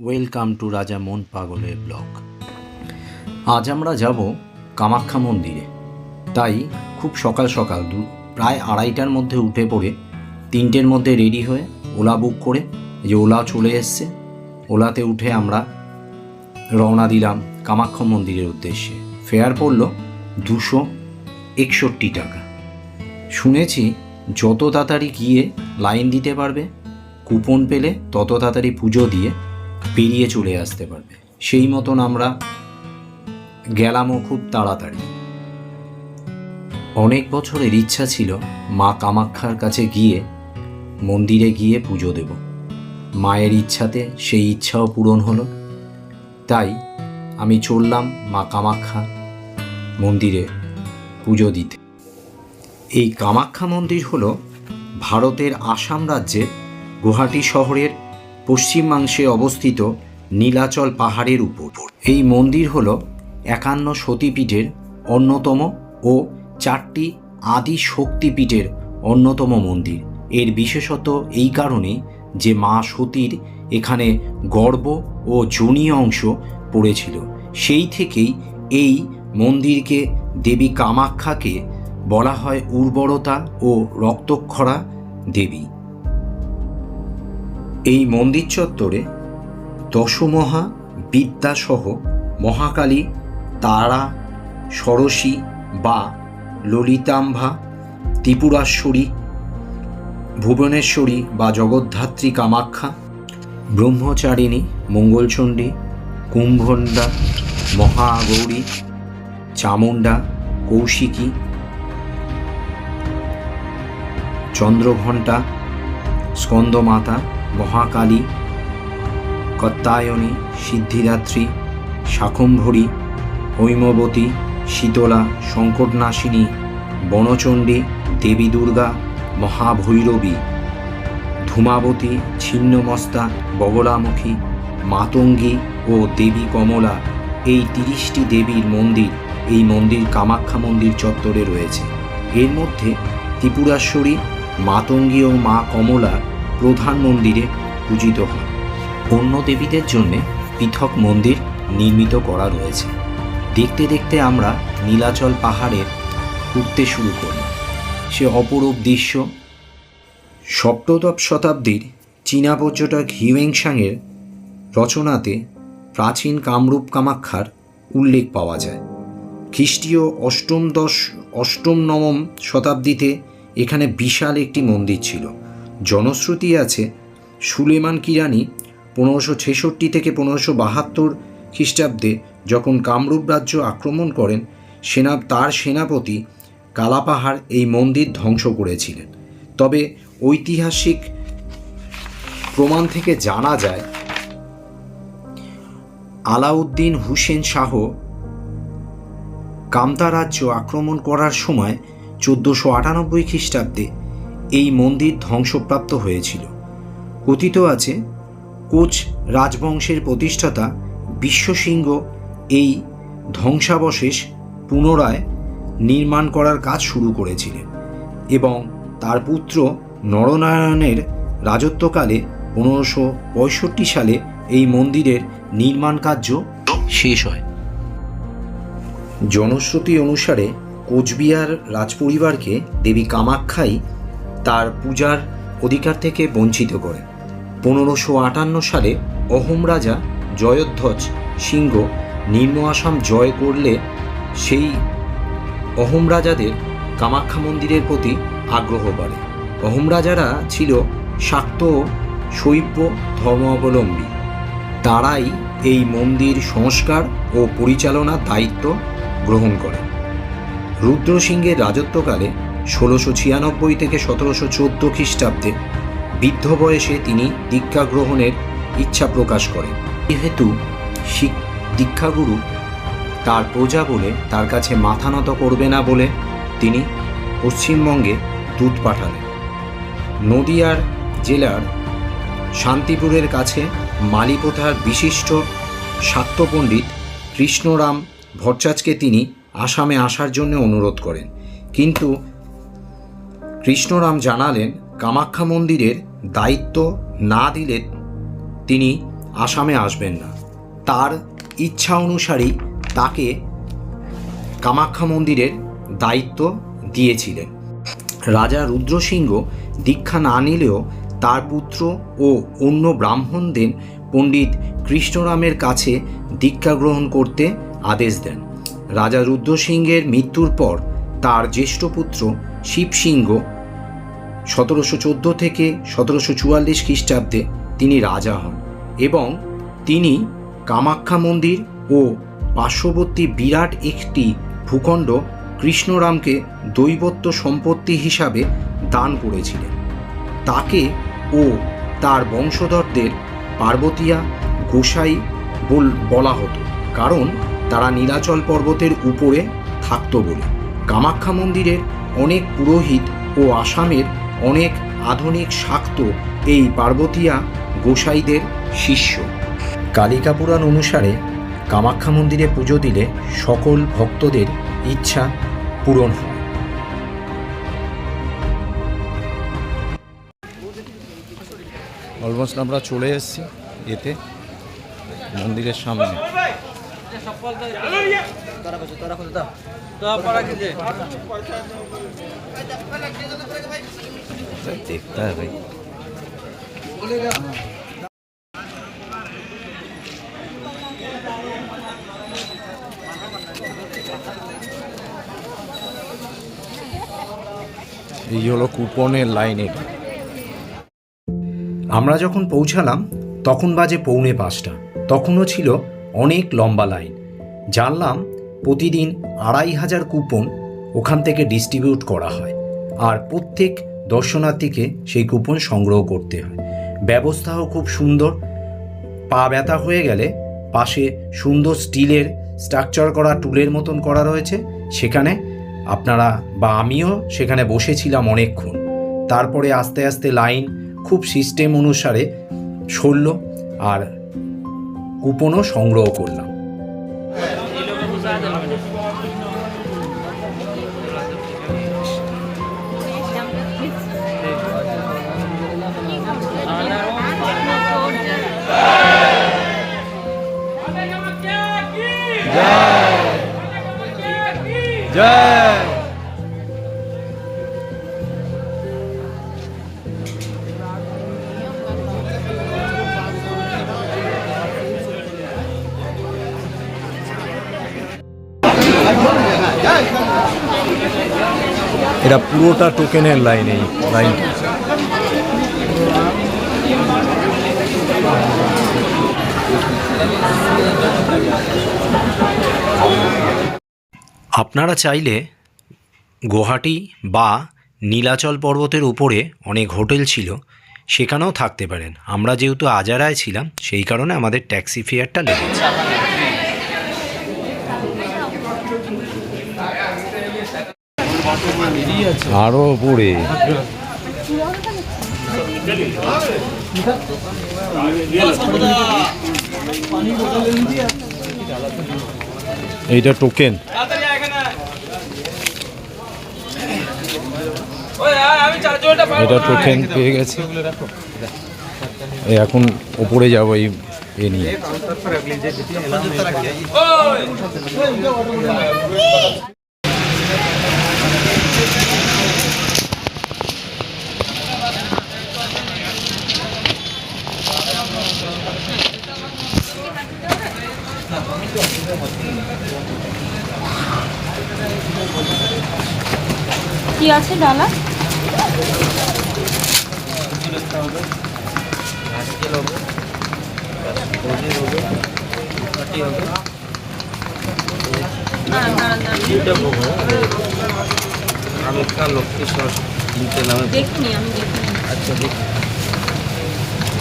Welcome to রাজা মন পাগলের ব্লগ আজ আমরা যাব কামাখ্যা মন্দিরে। তাই খুব সকাল সকাল দু প্রায় আড়াইটার মধ্যে উঠে পড়ে, তিনটের মধ্যে রেডি হয়ে ওলা বুক করে যে ওলা চলে এসছে, ওলাতে উঠে আমরা রওনা দিলাম কামাখ্যা মন্দিরের উদ্দেশ্যে। ফেয়ার পড়ল দুশো একষট্টি টাকা। শুনেছি যত তাড়াতাড়ি গিয়ে লাইন দিতে পারবে, কুপন পেলে তত তাড়াতাড়ি পুজো দিয়ে পেরিয়ে চলে আসতে পারবে। সেই মতন আমরা গেলামও খুব তাড়াতাড়ি। অনেক বছরের ইচ্ছা ছিল মা কামাক্ষার কাছে গিয়ে মন্দিরে গিয়ে পুজো দেব। মায়ের ইচ্ছাতে সেই ইচ্ছাও পূরণ হলো। তাই আমি চললাম মা কামাখ্যা মন্দিরে পুজো দিতে। এই কামাখ্যা মন্দির হল ভারতের আসাম রাজ্যের গুয়াহাটি শহরের পশ্চিমাংশে অবস্থিত নীলাচল পাহাড়ের উপর। এই মন্দির হল একান্ন সতীপীঠের অন্যতম ও চারটি আদি শক্তিপীঠের অন্যতম মন্দির। এর বিশেষত এই কারণে যে মা সতীর এখানে গর্ব ও জনীয় অংশ পড়েছিল। সেই থেকেই এই মন্দিরকে দেবী কামাখ্যাকে বলা হয় উর্বরতা ও রক্তক্ষরা দেবী। এই মন্দির চত্বরে দশমহা বিদ্যাসহ মহাকালী তারা, সরসী বা ললিতাম্ভা, ত্রিপুরাশ্বরী, ভুবনেশ্বরী বা জগদ্ধাত্রী কামাখ্যা, ব্রহ্মচারিণী, মঙ্গলচণ্ডী কুম্ভণ্ডা মহাগৌরী, চামুণ্ডা, কৌশিকী, চন্দ্রঘণ্টা, স্কন্দমাতা মহাকালী, কত্তায়নী, সিদ্ধিদাত্রী, শাকম্ভরী, হৈমবতী, শীতলা সংকটনাশিনী বনচণ্ডী, দেবী দুর্গা, মহাভৈরবী, ধূমাবতী, ছিন্নমস্তা, বগলামুখী, মাতঙ্গী ও দেবী কমলা এই তিরিশটি দেবীর মন্দির এই মন্দির কামাখ্যা মন্দির চত্বরে রয়েছে। এর মধ্যে ত্রিপুরাশ্বরী, মাতঙ্গী ও মা কমলা প্রধান মন্দিরে পূজিত হয়। অন্য দেবীদের জন্য পৃথক মন্দির নির্মিত করা রয়েছে। দেখতে দেখতে আমরা নীলাচল পাহাড়ের উঠতে শুরু করলাম সে অপরূপ দৃশ্য সপ্তদশ শতাব্দীর চীনা পর্যটক হিউয়েংসাংয়ের রচনাতে প্রাচীন কামরূপ কামাখ্যার উল্লেখ পাওয়া যায়। খ্রিস্টীয় অষ্টম দশ অষ্টম নবম শতাব্দীতে এখানে বিশাল একটি মন্দির ছিল। জনশ্রুতি আছে, সুলেমান কিরানি পনেরোশো ছেষট্টি থেকে পনেরোশো বাহাত্তর খ্রিস্টাব্দে যখন কামরূপ রাজ্য আক্রমণ করেন, সেনা, তার সেনাপতি কালাপাহাড় এই মন্দির ধ্বংস করেছিলেন। তবে ঐতিহাসিক প্রমাণ থেকে জানা যায়, আলাউদ্দিন হুসেন শাহ কামতা রাজ্য আক্রমণ করার সময় চোদ্দোশো আটানব্বই খ্রিস্টাব্দে এই মন্দির ধ্বংসপ্রাপ্ত হয়েছিল। কথিত আছে, কোচ রাজবংশের প্রতিষ্ঠাতা বিশ্বসিংহ এই ধ্বংসাবশেষ পুনরায় নির্মাণ করার কাজ শুরু করেছিলেন এবং তার পুত্র নরনারায়ণের রাজত্বকালে পনেরোশো পঁয়ষট্টি সালে এই মন্দিরের নির্মাণ কার্য শেষ হয়। জনশ্রুতি অনুসারে কোচবিহার রাজপরিবারকে দেবী কামাখ্যাই তার পূজার অধিকার থেকে বঞ্চিত করে। পনেরোশো আটান্ন সালে অহোম রাজা জয়ধ্বজ সিংহ নিম্ন আসাম জয় করলে সেই অহোম রাজাদের কামাখ্যা মন্দিরের প্রতি আগ্রহ বাড়ে। অহোম রাজারা ছিল শাক্ত ও শৈব ধর্মাবলম্বী। তারাই এই মন্দির সংস্কার ও পরিচালনার দায়িত্ব গ্রহণ করে। রুদ্র সিংহের রাজত্বকালে ষোলোশো ছিয়ানব্বই থেকে সতেরোশো চোদ্দ খ্রিস্টাব্দে বৃদ্ধ বয়সে তিনি দীক্ষা গ্রহণের ইচ্ছা প্রকাশ করেন। যেহেতু দীক্ষাগুরু তার প্রজা বলে তার কাছে মাথা নত করবে না বলে তিনি পশ্চিমবঙ্গে দূত পাঠালেন। নদিয়ার জেলার শান্তিপুরের কাছে মালিপোথার বিশিষ্ট শাক্তপণ্ডিত কৃষ্ণরাম ভট্টাচার্যকে তিনি আসামে আসার জন্য অনুরোধ করেন। কিন্তু কৃষ্ণরাম জানালেন কামাখ্যা মন্দিরের দায়িত্ব না দিলে তিনি আসামে আসবেন না। তার ইচ্ছা অনুসারেই তাকে কামাখ্যা মন্দিরের দায়িত্ব দিয়েছিলেন। রাজা রুদ্রসিংহ দীক্ষা না নিলেও তার পুত্র ও অন্য ব্রাহ্মণদের পণ্ডিত কৃষ্ণরামের কাছে দীক্ষা গ্রহণ করতে আদেশ দেন। রাজা রুদ্রসিংহের মৃত্যুর পর তার জ্যেষ্ঠ পুত্র শিবসিংহ। সতেরোশো চোদ্দ থেকে সতেরোশো চুয়াল্লিশ খ্রিস্টাব্দে তিনি রাজা হন এবং তিনি কামাখ্যা মন্দির ও পার্শ্ববর্তী বিরাট একটি ভূখণ্ড কৃষ্ণরামকে দৈবত্ব সম্পত্তি হিসাবে দান করেছিলেন। তাকে ও তার বংশধরদের পার্বতীয়া, গোসাই বল- বলা হতো, কারণ তারা নীলাচল পর্বতের উপরে থাকত বলে। কামাখ্যা মন্দিরের অনেক পুরোহিত ও আসামের অনেক আধুনিক শাক্ত এই পার্বতীয়া গোসাইদের শিষ্য। কালিকা পুরাণ অনুসারে কামাখ্যা মন্দিরে পুজো দিলে সকল ভক্তদের ইচ্ছা পূরণ হয়। অলমোস্ট আমরা চলে এসেছি এতে মন্দিরের সামনে। এই হলো কুপনের লাইন। আমরা যখন পৌঁছালাম তখন বাজে পৌনে পাঁচটা। তখনও ছিল অনেক লম্বা লাইন। জানলাম প্রতিদিন আড়াই হাজার কুপন ওখান থেকে ডিস্ট্রিবিউট করা হয় আর প্রত্যেক দর্শনার্থীকে সেই কুপন সংগ্রহ করতে হয়। ব্যবস্থাও খুব সুন্দর। পা ব্যথা হয়ে গেলে পাশে সুন্দর স্টিলের স্ট্রাকচার করা টুলের মতন করা রয়েছে। সেখানে আপনারা বা আমিও সেখানে বসেছিলাম অনেকক্ষণ। তারপরে আস্তে আস্তে লাইন খুব সিস্টেম অনুসারে সরল আর কুপনও সংগ্রহ করলাম। পুরোটা টোকেনের লাইন এই লাইনটা আপনারা চাইলে গুয়াহাটি বা নীলাচল পর্বতের উপরে অনেক হোটেল ছিল, সেখানেও থাকতে পারেন। আমরা যেহেতু আজারায় ছিলাম, সেই কারণে আমাদের ট্যাক্সি ফেয়ারটা লেগেছে। আরও উপরে। এইটা টোকেন। এটা টোকেন পেয়ে গেছে। এই এখন ওপরে যাব এই এ নিয়ে। কি আছে ডালা? দাঁড়ান, দাঁড়ান, দাঁড়ান। কামাখ্যা লক্ষ্মীশ্বর তিনটে নামে দেখিনি আমি দেখিনি আচ্ছা দেখি।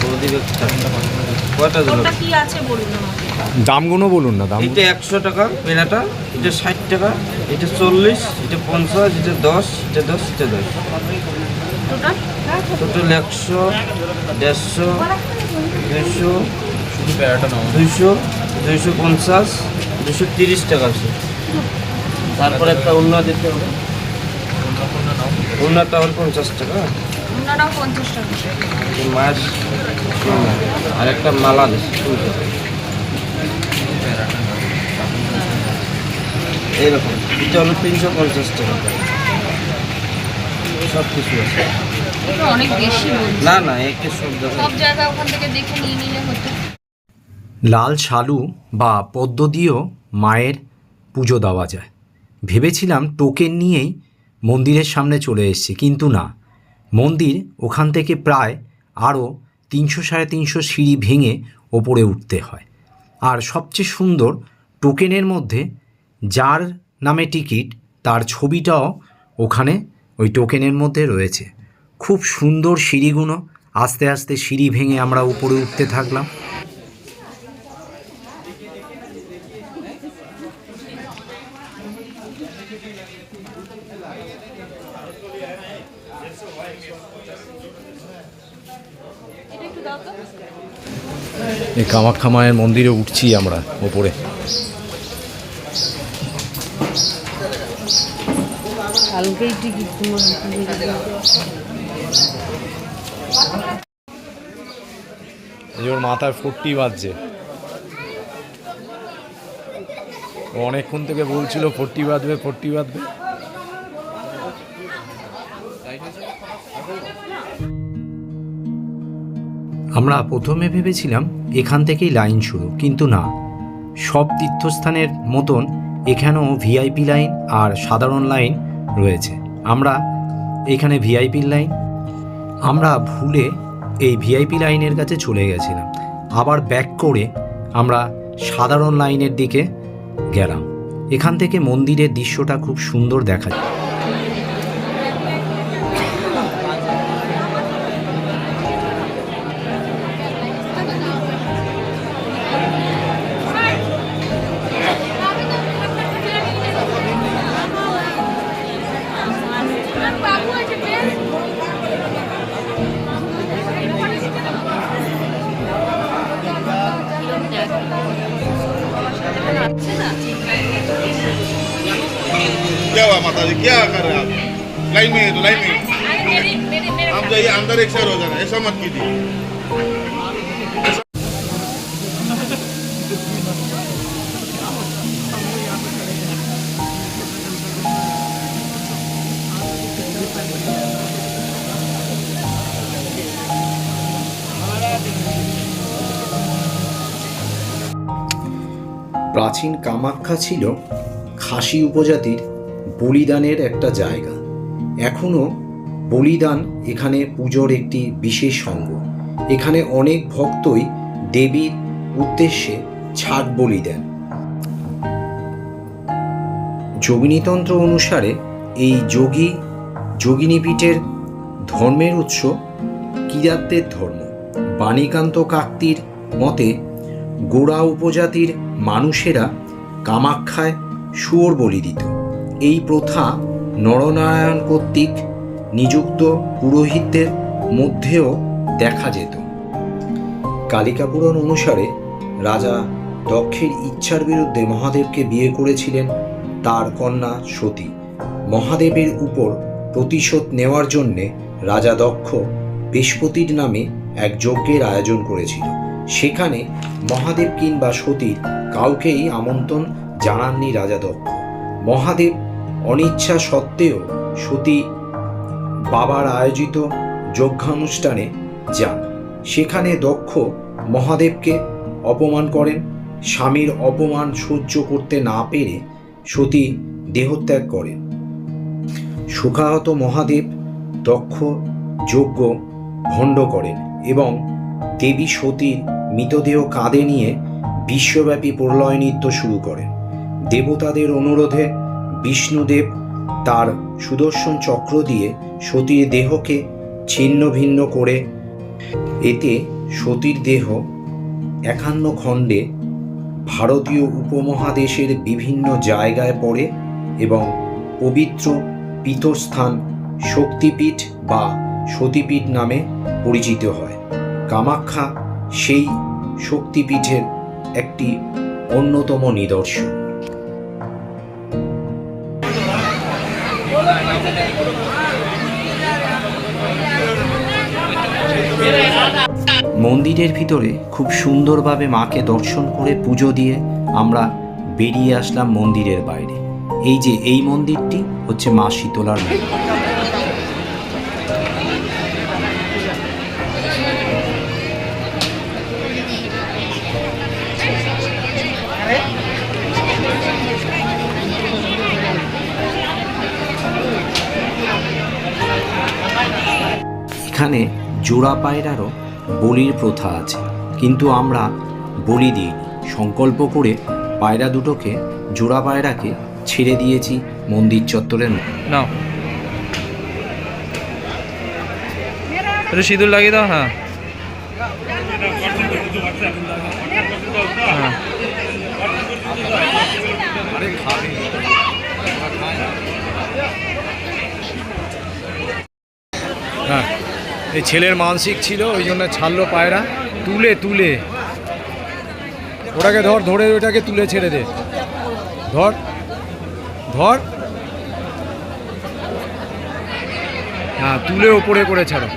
প্রদীপ কয়টা দিল? কি আছে বলুন দামগুলো বলুন না দাম এটা একশো টাকা পেনাটা এটা ষাট টাকা এটা চল্লিশ এটা পঞ্চাশ এটা দশ এটা দশ এটা দশ। টোটাল টোটাল একশো দেড়শো দুইশো দুইশো দুইশো পঞ্চাশ দুশো তিরিশ টাকা আছে। তারপরে একটা অন্য দিতে হবে। পঞ্চাশ টাকা? পঞ্চাশ টাকা। মাছ আর একটা মালা দিচ্ছে এইরকম এটা হলো তিনশো পঞ্চাশ টাকা। সব কিছু আছে। এটা অনেক বেশি বলছে। না না একে সব সব জায়গা ওখান থেকে দেখে নিয়ে নিলে হতো। লাল শালু বা পদ্ম দিয়েও মায়ের পুজো দেওয়া যায়। ভেবেছিলাম টোকেন নিয়েই মন্দিরের সামনে চলে এসেছি, কিন্তু না। মন্দির ওখান থেকে প্রায় আরও তিনশো সাড়ে তিনশো সিঁড়ি ভেঙে ওপরে উঠতে হয়। আর সবচেয়ে সুন্দর টোকেনের মধ্যে যার নামে টিকিট, তার ছবিটাও ওখানে ওই টোকেনের মধ্যে রয়েছে। খুব সুন্দর সিঁড়িগুলো, আস্তে আস্তে সিঁড়ি ভেঙে আমরা উপরে উঠতে থাকলাম। এই কামাখ্যা মায়ের মন্দিরে উঠছি আমরা ওপরে। ওর মাথায় ফোরটি বাজছে। ও অনেকক্ষণ থেকে বলছিল ফোরটি বাজবে ফোরটি বাজবে। আমরা প্রথমে ভেবেছিলাম এখান থেকেই লাইন শুরু, কিন্তু না। সব তীর্থস্থানের মতন এখানেও ভিআইপি লাইন আর সাধারণ লাইন রয়েছে। আমরা এখানে ভিআইপি লাইন। আমরা ভুলে এই ভিআইপি লাইনের কাছে চলে গেছিলাম। আবার ব্যাক করে আমরা সাধারণ লাইনের দিকে গেলাম। এখান থেকে মন্দিরের দৃশ্যটা খুব সুন্দর দেখা যায়। क्या हुआ माता जी क्या कर रहे हैं आप लाइन में है तो लाइन में आप जाइए अंदर एक साइड हो जाना ऐसा मत कीजिए প্রাচীন কামাখ্যা ছিল খাসি উপজাতির বলিদানের একটা জায়গা। এখনও বলিদান এখানে পুজোর একটি বিশেষ অঙ্গ। এখানে অনেক ভক্তই দেবীর উদ্দেশ্যে ছাড় বলি দেন। যোগিনীতন্ত্র অনুসারে এই যোগী, যোগিনীপীঠের ধর্মের উৎস কিরাতদের ধর্ম। বাণীকান্ত কাক্তির মতে গোড়া উপজাতির মানুষেরা কামাখ্যায় শুয়োর বলি দিত। এই প্রথা নরনারায়ণ কর্তৃক নিযুক্ত পুরোহিতদের মধ্যেও দেখা যেত। কালিকাপুরাণ অনুসারে রাজা দক্ষের ইচ্ছার বিরুদ্ধে মহাদেবকে বিয়ে করেছিলেন তার কন্যা সতী। মহাদেবের উপর প্রতিশোধ নেওয়ার জন্যে রাজা দক্ষ বৃহস্পতির নামে এক যজ্ঞের আয়োজন করেছিল। সেখানে মহাদেব কিংবা সতীর কাউকেই আমন্ত্রণ জানাননি রাজা দক্ষ। মহাদেব অনিচ্ছা সত্ত্বেও সতী বাবার আয়োজিত যজ্ঞানুষ্ঠানে যান। সেখানে দক্ষ মহাদেবকে অপমান করেন। স্বামীর অপমান সহ্য করতে না পেরে সতী দেহত্যাগ করেন। সুখাহত মহাদেব দক্ষ যজ্ঞ ভণ্ড করেন এবং দেবী সতীর মৃতদেহ কাঁধে নিয়ে বিশ্বব্যাপী প্রলয় নৃত্য শুরু করেন। দেবতাদের অনুরোধে বিষ্ণুদেব তার সুদর্শন চক্র দিয়ে সতীর দেহকে ছিন্ন ভিন্ন করে এতে সতীর দেহ একান্ন খণ্ডে ভারতীয় উপমহাদেশের বিভিন্ন জায়গায় পড়ে এবং পবিত্র পীতস্থান শক্তিপীঠ বা সতীপীঠ নামে পরিচিত হয়। কামাখ্যা সেই শক্তিপীঠের একটি অন্যতম নিদর্শন। মন্দিরের ভিতরে খুব সুন্দরভাবে মাকে দর্শন করে পুজো দিয়ে আমরা বেরিয়ে আসলাম মন্দিরের বাইরে। এই যে এই মন্দিরটি হচ্ছে মা শীতলার মন্দির। এখানে জোড়া পায়রারও বলির প্রথা আছে। কিন্তু আমরা বলি দিইনি। সংকল্প করে পায়রা দুটোকে জোড়া পায়রাকে ছেড়ে দিয়েছি মন্দির চত্বরের একটু সিঁদুর লাগিয়ে দাও হ্যাঁ। হ্যাঁ। এই ছেলের মানসিক ছিল ওই জন্য ছাড়লো পায়রা। তুলে তুলে। ওটাকে ধর ধরে ওটাকে তুলে ছেড়ে দে। ধর ধর। হ্যাঁ তুলে ওপরে করে ছাড়ো।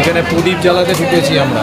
এখানে প্রদীপ জ্বালাতে ঢুকেছি আমরা।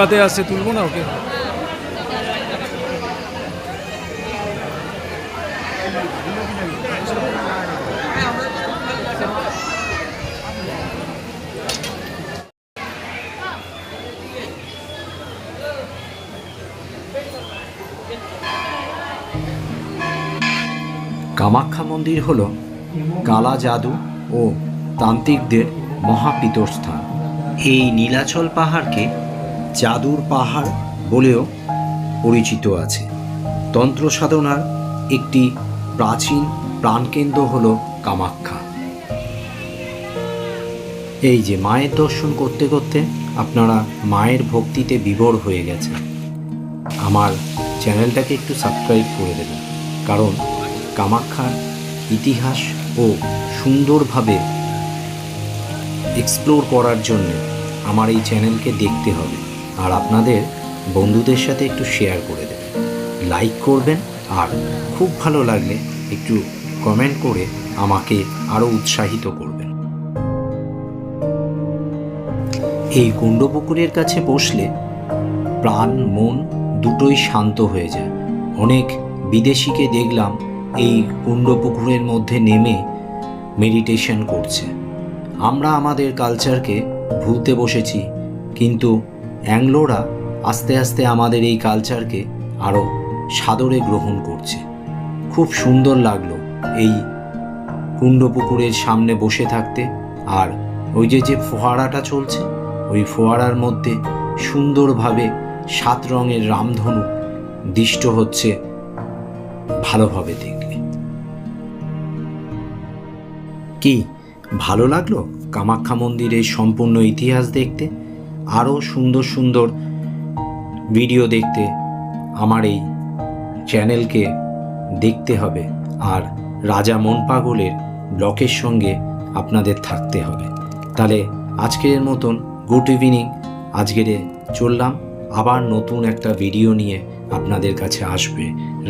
গুতাতে আসছে তুলবো না ওকে? কামাখ্যা মন্দির হল কালা জাদু ও তান্ত্রিকদের মহাপীতস্থান এই নীলাচল পাহাড়কে জাদুর পাহাড় বলেও পরিচিত আছে। তন্ত্র সাধনার একটি প্রাচীন প্রাণকেন্দ্র হল কামাখ্যা। এই যে মায়ের দর্শন করতে করতে আপনারা মায়ের ভক্তিতে বিভোর হয়ে গেছে আমার চ্যানেলটাকে একটু সাবস্ক্রাইব করে দেবেন, কারণ কামাখ্যার ইতিহাস ও সুন্দরভাবে এক্সপ্লোর করার জন্য আমার এই চ্যানেলকে দেখতে হবে। আর আপনাদের বন্ধুদের সাথে একটু শেয়ার করে দেবেন। লাইক করবেন আর খুব ভালো লাগলে একটু কমেন্ট করে আমাকে আরও উৎসাহিত করবেন। এই কুণ্ডপুকুরের কাছে বসলে প্রাণ, মন দুটোই শান্ত হয়ে যায়। অনেক বিদেশিকে দেখলাম এই কুণ্ডপুকুরের মধ্যে নেমে মেডিটেশন করছে। আমরা আমাদের কালচারকে ভুলতে বসেছি, কিন্তু অ্যাংলোরা আস্তে আস্তে আমাদের এই কালচারকে আরও সাদরে গ্রহণ করছে। খুব সুন্দর লাগল এই কুণ্ডপুকুরের সামনে বসে থাকতে। আর ওই যে যে ফোয়ারাটা চলছে, ওই ফোয়ারার মধ্যে সুন্দরভাবে সাত রঙের রামধনু দিষ্ট হচ্ছে ভালোভাবে দেখলে। কি, ভালো লাগল কামাখ্যা মন্দিরের সম্পূর্ণ ইতিহাস দেখতে? আরও সুন্দর সুন্দর ভিডিও দেখতে আমার এই চ্যানেলকে দেখতে হবে। আর রাজা মন পাগলের ব্লকের সঙ্গে আপনাদের থাকতে হবে। তাহলে আজকের মতন গুড ইভিনিং আজকের চললাম। আবার নতুন একটা ভিডিও নিয়ে আপনাদের কাছে আসবে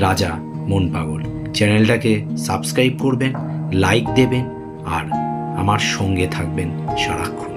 রাজা মন পাগল চ্যানেলটাকে সাবস্ক্রাইব করবেন লাইক দেবেন, আর আমার সঙ্গে থাকবেন সারাক্ষণ।